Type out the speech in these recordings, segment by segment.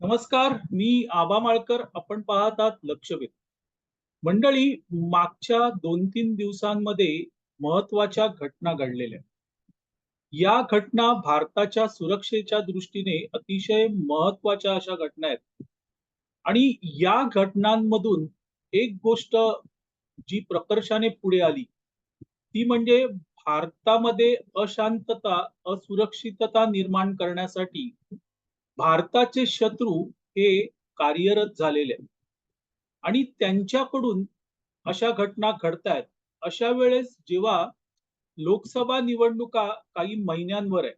नमस्कार मी आबा माळकर आपण पाहतात लक्ष लक्षवेध. मंडळी मागच्या दोन तीन दिवसांमध्ये महत्त्वाच्या घटना घडलेल्या. या घटना भारताच्या सुरक्षेच्या दृष्टीने अतिशय महत्त्वाच्या अशा घटना आहेत. आणि या घटनांमधून एक गोष्ट जी प्रकर्षाने पुढे आली ती म्हणजे भारतामध्ये अशांतता असुरक्षितता निर्माण करण्यासाठी भारताचे शत्रू हे कार्यरत झालेले आहेत. आणि त्यांच्याकडून अशा घटना घडतायत. अशा वेळेस जेव्हा लोकसभा निवडणुका काही महिन्यांवर आहे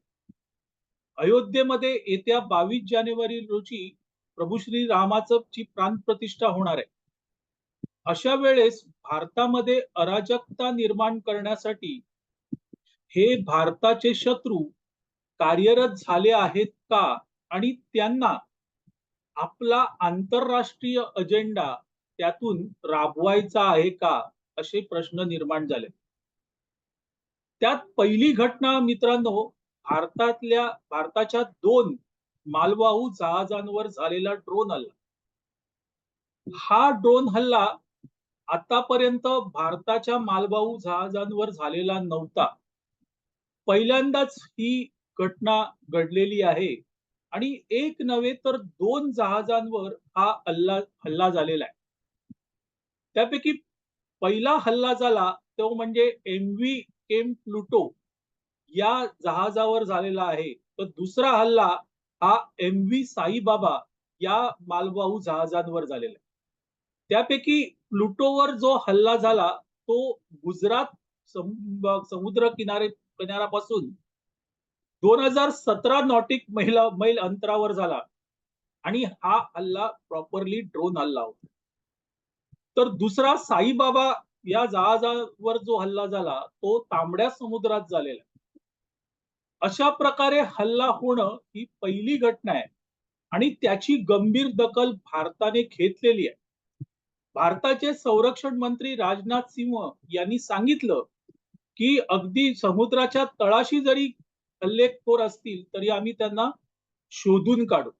अयोध्येमध्ये येत्या बावीस जानेवारी रोजी प्रभू श्री रामाचं ची प्राण प्रतिष्ठा होणार आहे. अशा वेळेस भारतामध्ये अराजकता निर्माण करण्यासाठी हे भारताचे शत्रू कार्यरत झाले आहेत का? आणि त्यांना आपला आंतरराष्ट्रीय अजेंडा त्यातून राबवायचा आहे का असे प्रश्न निर्माण झाले. त्यात पहिली घटना मित्रांनो भारतातल्या भारताच्या दोन मालवाहू जहाजांवर झालेला ड्रोन हल्ला. हा ड्रोन हल्ला आतापर्यंत भारताच्या मालवाहू जहाजांवर झालेला नव्हता. पहिल्यांदाच ही घटना घडलेली आहे. आणि एक नव्हे तर दोन जहाजांवर हा हल्ला हल्ला झालेला आहे. त्यापैकी पहिला हल्ला झाला तो म्हणजे एम व्ही केम प्लुटो या जहाजावर झालेला आहे. तर दुसरा हल्ला हा एम व्ही साईबाबा या मालवाहू जहाजांवर झालेला आहे. त्यापैकी प्लुटोवर जो हल्ला झाला तो गुजरात समुद्र किनारे किनाऱ्यापासून दोन हजार सतरा नॉटिक महिला मैल अंतरावर झाला. आणि हा हल्ला प्रॉपरली ड्रोन हल्ला होता. तर दुसरा साईबाबा या जहाजावर जो हल्ला झाला तो तांबड्या समुद्रात झालेला. अशा प्रकारे हल्ला होणं ही पहिली घटना आहे. आणि त्याची गंभीर दखल भारताने घेतलेली आहे. भारताचे संरक्षण मंत्री राजनाथ सिंह यांनी सांगितलं की अगदी समुद्राच्या तळाशी जरी हल्लेखोर असतील तरी आम्ही त्यांना शोधून काढू.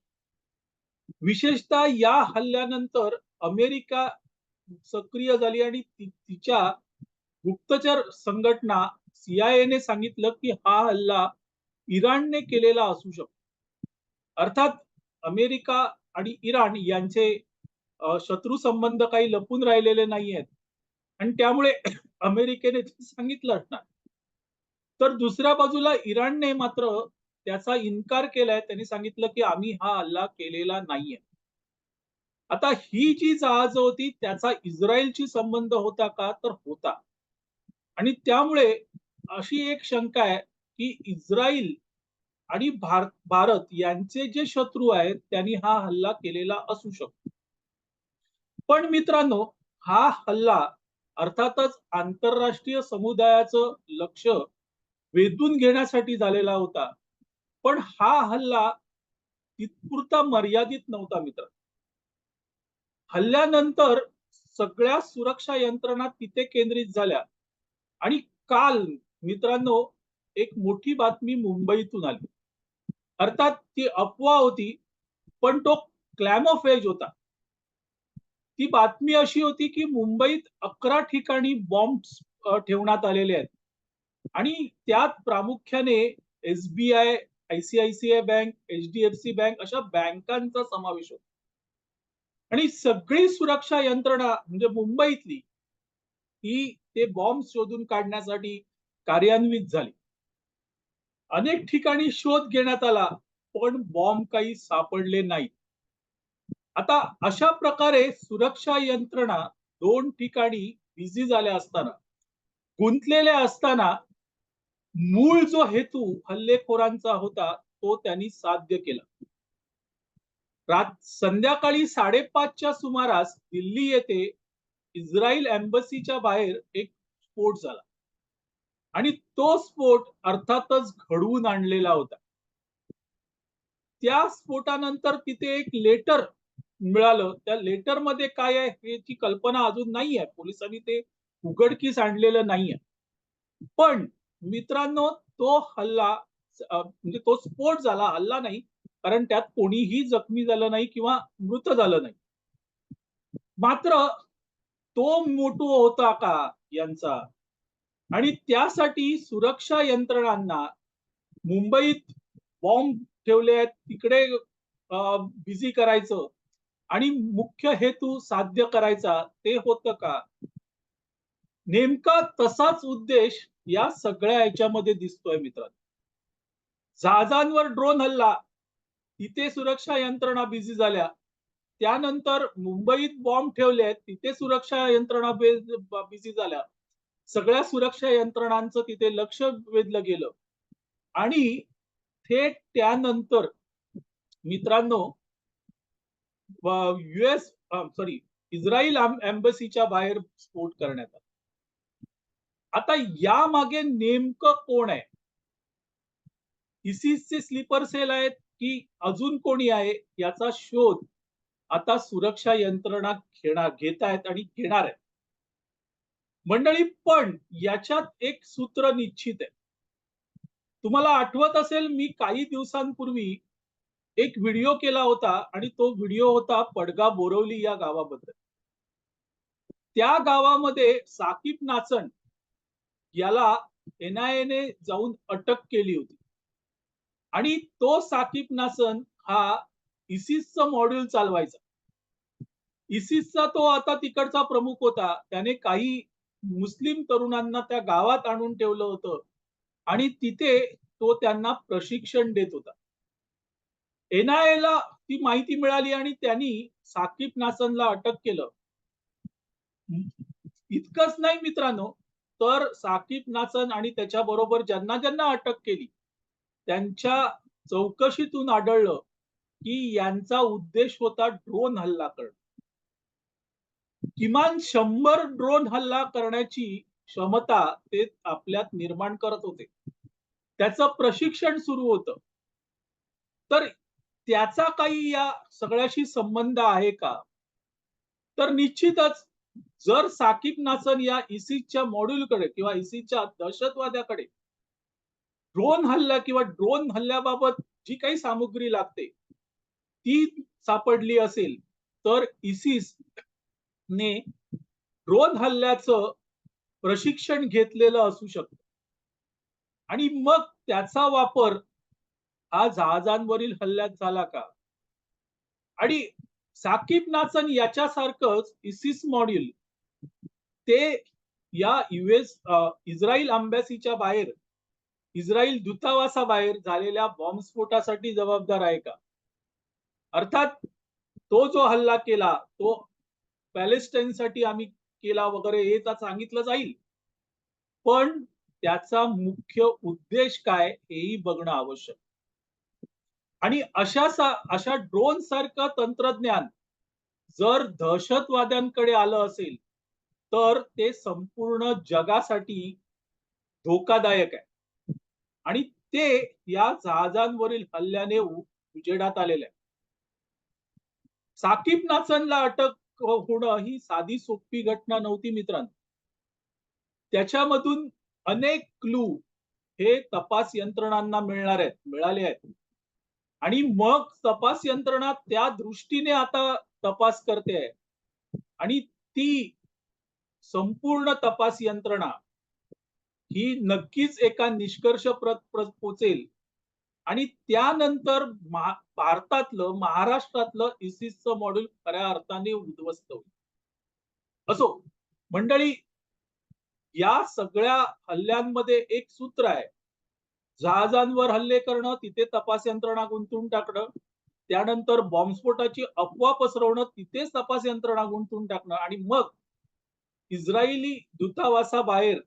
विशेषतः या हल्ल्यानंतर अमेरिका सक्रिय झाली आणि तिच्या गुप्तचर संघटना सीआयएने सांगितलं की हा हल्ला इराणने केलेला असू शकतो. अर्थात अमेरिका आणि इराण यांचे शत्रू संबंध काही लपून राहिलेले नाही आहेत आणि त्यामुळे अमेरिकेने सांगितलं असणार तर दुसऱ्या बाजूला इराणने मात्र त्याचा इन्कार केलाय. त्यांनी सांगितलं की आम्ही हा हल्ला केलेला नाहीये. आता ही जी जहाज होती त्याचा इस्रायलशी संबंध होता का? तर होता. आणि त्यामुळे अशी एक शंका आहे की इस्रायल आणि भारत यांचे जे शत्रू आहेत त्यांनी हा हल्ला केलेला असू शकतो. पण मित्रांनो हा हल्ला अर्थातच आंतरराष्ट्रीय समुदायाचं लक्ष वेधून घेण्यासाठी झालेला होता. पण हा हल्ला तितपुरता मर्यादित नव्हता मित्र. हल्ल्यानंतर सगळ्या सुरक्षा यंत्रणा तिथे केंद्रित झाल्या. आणि काल मित्रांनो एक मोठी बातमी मुंबईतून आली. अर्थात ती अफवा होती पण तो क्लॅमोफेज होता. ती बातमी अशी होती की मुंबईत अकरा ठिकाणी बॉम्ब ठेवण्यात आलेले आहेत. आणि त्यात प्रामुख्याने SBI ICICI bank HDFC bank अशा बँकांचा समावेश होतो. आणि सगळी सुरक्षा यंत्रणा म्हणजे मुंबईतली ही ते बॉम्ब शोधून काढण्यासाठी कार्यान्वित झाली. अनेक ठिकाणी शोध घेण्यात आला पण बॉम्ब काही सापडले नाही आता अशा प्रकारे सुरक्षा यंत्रणा दोन ठिकाणी बिझी झाल्या असताना गुंतलेल्या असताना मूळ जो हेतू हल्लेखोरांचा होता तो त्यांनी साध्य केला. रात संध्याकाळी साडेपाचच्या सुमारास दिल्ली येथे इस्रायल एम्बसीच्या बाहेर एक स्फोट झाला. आणि तो स्फोट अर्थातच घडवून आणलेला होता. त्या स्फोटानंतर तिथे एक लेटर मिळालं. त्या लेटरमध्ये काय आहे याची कल्पना अजून नाही आहे पोलिसांनी ते उघडकीस आणलेलं नाहीये. पण मित्रांनो तो हल्ला म्हणजे तो स्फोट झाला हल्ला नाही कारण त्यात कोणीही जखमी झालं नाही किंवा मृत झालं नाही. मात्र तो मोटू होता का यांचा? आणि त्यासाठी सुरक्षा यंत्रणांना मुंबईत बॉम्ब ठेवले आहेत तिकडे बिझी करायचं आणि मुख्य हेतू साध्य करायचा ते होतं का? नेमका तसाच उद्देश या सगळ्या याच्यामध्ये दिसतोय मित्रांनो. जहाजांवर ड्रोन हल्ला तिथे सुरक्षा यंत्रणा बिझी झाल्या. त्यानंतर मुंबईत बॉम्ब ठेवले तिथे सुरक्षा यंत्रणा बिझी झाल्या. सगळ्या सुरक्षा यंत्रणांचं तिथे लक्ष वेधलं गेलं. आणि थेट त्यानंतर मित्रांनो युएस सॉरी इस्रायल एम्बसीच्या बाहेर स्फोट करण्यात आला. आता या मागे नेमकं कोण आहे? इसिसचे स्लीपर सेल आहेत की अजून कोणी आहे याचा शोध आता सुरक्षा यंत्रणा घेणार घेत आहेत आणि घेणार आहेत. मंडळी पण याच्यात एक सूत्र निश्चित आहे. तुम्हाला आठवत असेल मी काही दिवसांपूर्वी एक व्हिडिओ केला होता आणि तो व्हिडिओ होता पडगा बोरवली या गावाबद्दल. त्या गावामध्ये साकीब नाचण याला एनआयएने जाऊन अटक केली होती. आणि तो साकीब नासन हा इसिसचं मॉड्यूल चालवायचा. इसिसचा तो आता तिकडचा प्रमुख होता. त्याने काही मुस्लिम तरुणांना त्या गावात आणून ठेवलं होतं. आणि तिथे तो त्यांना प्रशिक्षण देत होता. एनआयएला ती माहिती मिळाली आणि त्यांनी साकीब नासनला अटक केलं. इतकंच नाही मित्रांनो तर साकीब नाचन आणि त्याच्या बरोबर ज्यांना ज्यांना अटक केली त्यांच्या चौकशीतून आढळलं की यांचा उद्देश होता ड्रोन हल्ला करणं. किमान शंभर ड्रोन हल्ला करण्याची क्षमता ते आपल्यात निर्माण करत होते. त्याचं प्रशिक्षण सुरू होतं. तर त्याचा काही या सगळ्याशी संबंध आहे का? तर निश्चितच जर साकिब नासन या इसीच्या मॉड्यूलकडे किंवा इसीच्या दहशतवाद्याकडे ड्रोन हल्ला किंवा ड्रोन हल्ल्याबाबत जी काही सामुग्री लागते ती सापडली असेल तर इसिस ने ड्रोन हल्ल्याचं प्रशिक्षण घेतलेलं असू शकतं. आणि मग त्याचा वापर हा जहाजांवरील हल्ल्यात झाला का? आणि साकीब नाचन याच्यासारखंच इसिस मॉड्यूल ते या युएस इस्रायल अंबॅसीच्या बाहेर इस्रायल दूतावासाबाहेर झालेल्या बॉम्बस्फोटासाठी जबाबदार आहे का? अर्थात तो जो हल्ला केला तो पॅलेस्टाईनसाठी आम्ही केला वगैरे हे तर सांगितलं जाईल. पण त्याचा मुख्य उद्देश काय हेही बघणं आवश्यक. आणि अशा अशा ड्रोन सारखं तंत्रज्ञान जर दहशतवाद्यांकडे आलं असेल तर ते संपूर्ण जगासाठी धोकादायक आहे. आणि ते या जहाजांवरील हल्ल्याने उजेडात आलेले आहे साकीब नाचनला अटक होणं ही साधी सोपी घटना नव्हती मित्रांनो. त्याच्यामधून अनेक क्लू हे तपास यंत्रणांना मिळणार आहेत मिळाले आहेत. आणि मग तपास यंत्रणा त्या दृष्टीने आता तपास करते आहे. आणि ती संपूर्ण तपास यंत्रणा ही नक्कीच एका निष्कर्ष पोचेल. आणि त्यानंतर भारतातलं महाराष्ट्रातलं इसिसचं मॉड्यूल खऱ्या अर्थाने उद्ध्वस्त होईल. असो मंडळी या सगळ्या हल्ल्यांमध्ये एक सूत्र आहे. जहाजांवर हल्ले करणं तिथे तपास यंत्रणा गुंतून टाकणं त्यानंतर बॉम्बस्फोटाची अफवा पसरवणं तिथेच तपास यंत्रणा गुंतून टाकणं आणि मग इस्रायली दूतावासाबाहेर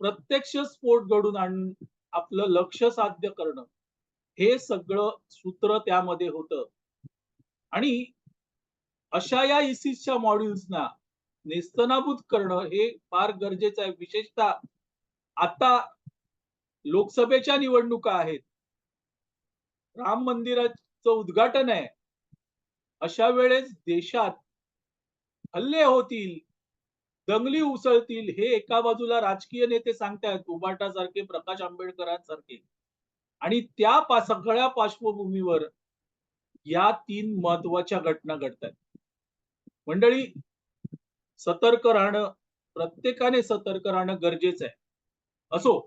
प्रत्यक्ष स्फोट घडून आणून आपलं लक्ष साध्य करणं. हे सगळं सूत्र त्यामध्ये होतं. आणि अशा या इसिसच्या मॉड्यूल्सना नेस्तनाभूत करणं हे फार गरजेचं आहे. विशेषतः आता लोकसभेच्या निवडणुका आहेत. राम मंदिराचं उद्घाटन आहे. अशा वेळेस देशात हल्ले होतील दंगली उसळतील हे एका बाजूला राजकीय नेते सांगतायत उबाटासारखे प्रकाश आंबेडकरांसारखे. आणि त्या पा- सगळ्या पार्श्वभूमीवर या तीन महत्त्वाच्या घटना घडतात मंडळी सतर्क राहणं प्रत्येकाने सतर्क राहणं गरजेचं आहे. असो